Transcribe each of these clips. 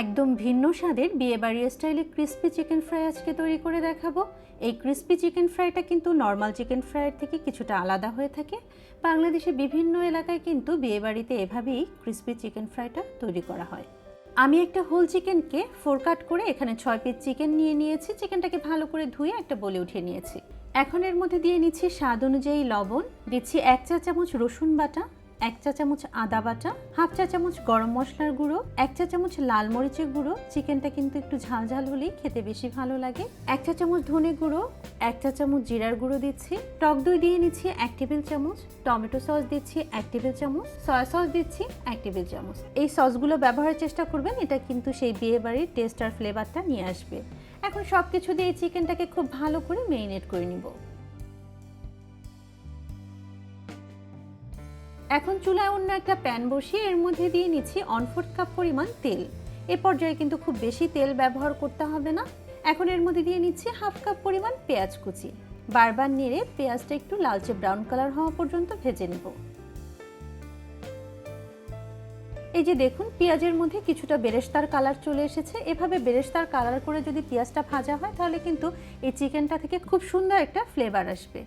একদম ভিন্ন স্বাদের বিয়েবাড়ি স্টাইলে ক্রিস্পি চিকেন ফ্রাই আজকে তৈরি করে দেখাবো। এই ক্রিস্পি চিকেন ফ্রাইটা কিন্তু নর্মাল চিকেন ফ্রাইয়ের থেকে কিছুটা আলাদা হয়ে থাকে। বাংলাদেশে বিভিন্ন এলাকায় কিন্তু বিয়েবাড়িতে এভাবেই ক্রিস্পি চিকেন ফ্রাইটা তৈরি করা হয়। আমি একটা হোল চিকেনকে ফোর কাট করে এখানে ছয় পিস চিকেন নিয়ে নিয়েছি। চিকেনটাকে ভালো করে ধুয়ে একটা বলে উঠিয়ে নিয়েছি। এখন এর মধ্যে দিয়ে নিচ্ছি স্বাদ অনুযায়ী লবণ। দিচ্ছি এক চা চামচ রসুন বাটা। এক চা চামচ আদা বাটা, হাফ চা চামচ গরম মশলার গুঁড়ো, এক চা চামচ লাল মরিচের গুঁড়ো। চিকেনটা কিন্তু একটু ঝাল ঝাল হলেই খেতে বেশি ভালো লাগে। এক চা চামচ ধনে গুঁড়ো, এক চা চামচ জিরার গুঁড়ো দিচ্ছি। টক দই দিয়ে নিচ্ছি এক টেবিল চামচ, টমেটো সস দিচ্ছি এক টেবিল চামচ, সয়া সস দিচ্ছি এক টেবিল চামচ। এই সসগুলো ব্যবহারের চেষ্টা করবেন, এটা কিন্তু সেই বিয়ে বাড়ির টেস্ট আর ফ্লেভারটা নিয়ে আসবে। এখন সব কিছু দিয়ে চিকেনটাকে খুব ভালো করে মেরিনেট করে নিব। এখন চুলায় অন্য একটা প্যান বসিয়ে এর মধ্যে দিয়ে নিচ্ছি অনফোর্ট কাপ পরিমাণ তেল। এ পর্যায়ে কিন্তু খুব বেশি তেল ব্যবহার করতে হবে না। এখন এর মধ্যে দিয়ে নিচ্ছি হাফ কাপ পরিমাণ পেঁয়াজ কুচি। বারবার নেড়ে পেঁয়াজটা একটু লালচে ব্রাউন কালার হওয়া পর্যন্ত ভেজে নেব। এই যে দেখুন, পেঁয়াজের মধ্যে কিছুটা বেরেস্তার কালার চলে এসেছে। এভাবে বেরেস্তার কালার করে যদি পেঁয়াজটা ভাজা হয়, তাহলে কিন্তু এই চিকেনটা থেকে খুব সুন্দর একটা ফ্লেভার আসবে।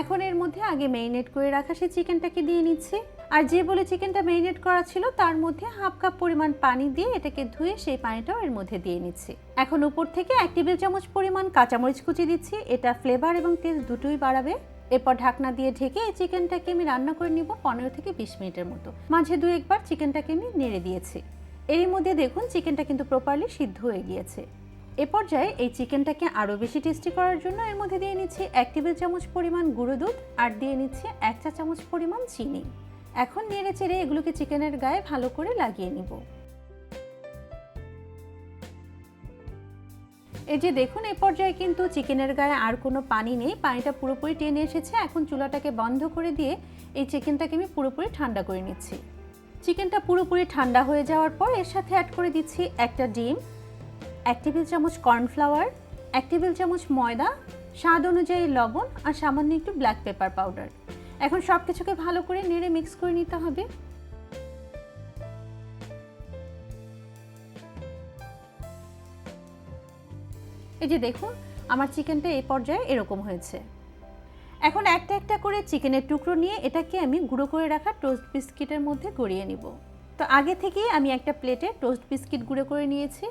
এখন এর মধ্যে আগে মেরিনেট করে রাখা সেই চিকেনটাকে দিয়ে নিচ্ছি। আর যে বলে চিকেনটা মেরিনেট করা ছিল, তার মধ্যে হাফ কাপ পরিমাণ পানি দিয়ে এটাকে ধুয়ে সেই পানিটাও এর মধ্যে দিয়ে নিচ্ছি। এখন উপর থেকে এক টেবিল চামচ পরিমাণ কাঁচামরিচ কুচি দিচ্ছি। এটা ফ্লেভার এবং টেস্ট দুটোই বাড়াবে। এরপর ঢাকনা দিয়ে ঢেকে এই চিকেনটাকে আমি রান্না করে নিব পনেরো থেকে বিশ মিনিটের মতো। মাঝে দু একবার চিকেনটাকে আমি নেড়ে দিয়েছি। এরই মধ্যে দেখুন, চিকেনটা কিন্তু প্রপারলি সিদ্ধ হয়ে গিয়েছে। এ পর্যায়ে এই চিকেনটাকে আরও বেশি টেস্টি করার জন্য এর মধ্যে দিয়ে নিচ্ছি এক টেবিল চামচ পরিমাণ গুঁড়ো দুধ আর দিয়ে নিচ্ছি এক চা চামচ পরিমাণ চিনি। এখন নেড়ে চেড়ে এগুলোকে চিকেনের গায়ে ভালো করে লাগিয়ে নিব। এই যে দেখুন, এ পর্যায়ে কিন্তু চিকেনের গায়ে আর কোনো পানি নেই, পানিটা পুরোপুরি টেনে এসেছে। এখন চুলাটাকে বন্ধ করে দিয়ে এই চিকেনটাকে আমি পুরোপুরি ঠান্ডা করে নিচ্ছি। চিকেনটা পুরোপুরি ঠান্ডা হয়ে যাওয়ার পর এর সাথে অ্যাড করে দিচ্ছি একটা ডিম। এক টেবিল চামচ কর্নফ্লাওয়ার, এক টেবিল চামচ ময়দা, স্বাদ অনুযায়ী লবণ আর সামান্য একটু ব্ল্যাক পেপার পাউডার। এখন সব কিছুকে ভালো করে নেড়ে মিক্স করে নিতে হবে। এই যে দেখুন, আমার চিকেনটা এই পর্যায়ে এরকম হয়েছে। এখন একটা একটা করে চিকেনের টুকরো নিয়ে এটাকে আমি গুঁড়ো করে রাখা টোস্ট বিস্কিটের মধ্যে গড়িয়ে নিব। তো আগে থেকেই আমি একটা প্লেটে টোস্ট বিস্কিট গুঁড়ো করে নিয়েছি।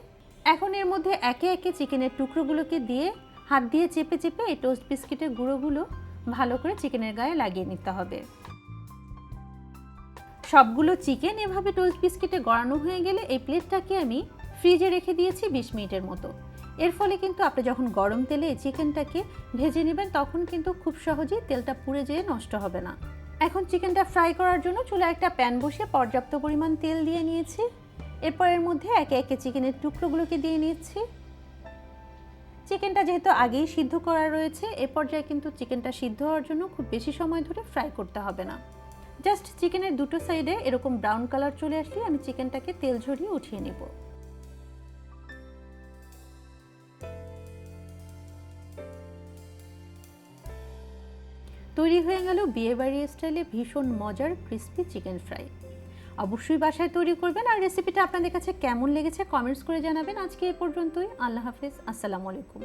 এখন এর মধ্যে একে একে চিকেনের টুকরোগুলোকে দিয়ে হাত দিয়ে চেপে চেপে এই টোস্ট বিস্কিটের গুঁড়োগুলো ভালো করে চিকেনের গায়ে লাগিয়ে নিতে হবে। সবগুলো চিকেন এভাবে টোস্ট বিস্কিটে গড়ানো হয়ে গেলে এই প্লেটটাকে আমি ফ্রিজে রেখে দিয়েছি বিশ মিনিটের মতো। এর ফলে কিন্তু আপনি যখন গরম তেলে এই চিকেনটাকে ভেজে নেবেন, তখন কিন্তু খুব সহজেই তেলটা পুড়ে যেয়ে নষ্ট হবে না। এখন চিকেনটা ফ্রাই করার জন্য চুলা একটা প্যান বসে পর্যাপ্ত পরিমাণ তেল দিয়ে নিয়েছি। এরপর এর মধ্যে একে একে চিকেনের টুকরোগুলোকে দিয়ে নিচ্ছি। চিকেনটা যেহেতু আগেই সিদ্ধ করা রয়েছে, এ পর্যায়ে কিন্তু চিকেনটা সিদ্ধ হওয়ার জন্য খুব বেশি সময় ধরে ফ্রাই করতে হবে না। জাস্ট চিকেনের দুটো সাইডে এরকম ব্রাউন কালার চলে আসলে আমি চিকেনটাকে তেল ঝরিয়ে উঠিয়ে নেব। তৈরি হয়ে গেল বিয়েবাড়ি স্টাইলে ভীষণ মজার ক্রিস্পি চিকেন ফ্রাই অবশ্যই বাসায় তৈরি করবেন। আর রেসিপিটা আপনাদের কাছে কেমন লেগেছে কমেন্টস করে জানাবেন। আজকে এ পর্যন্তই। আল্লাহ হাফিজ। আসসালামু আলাইকুম।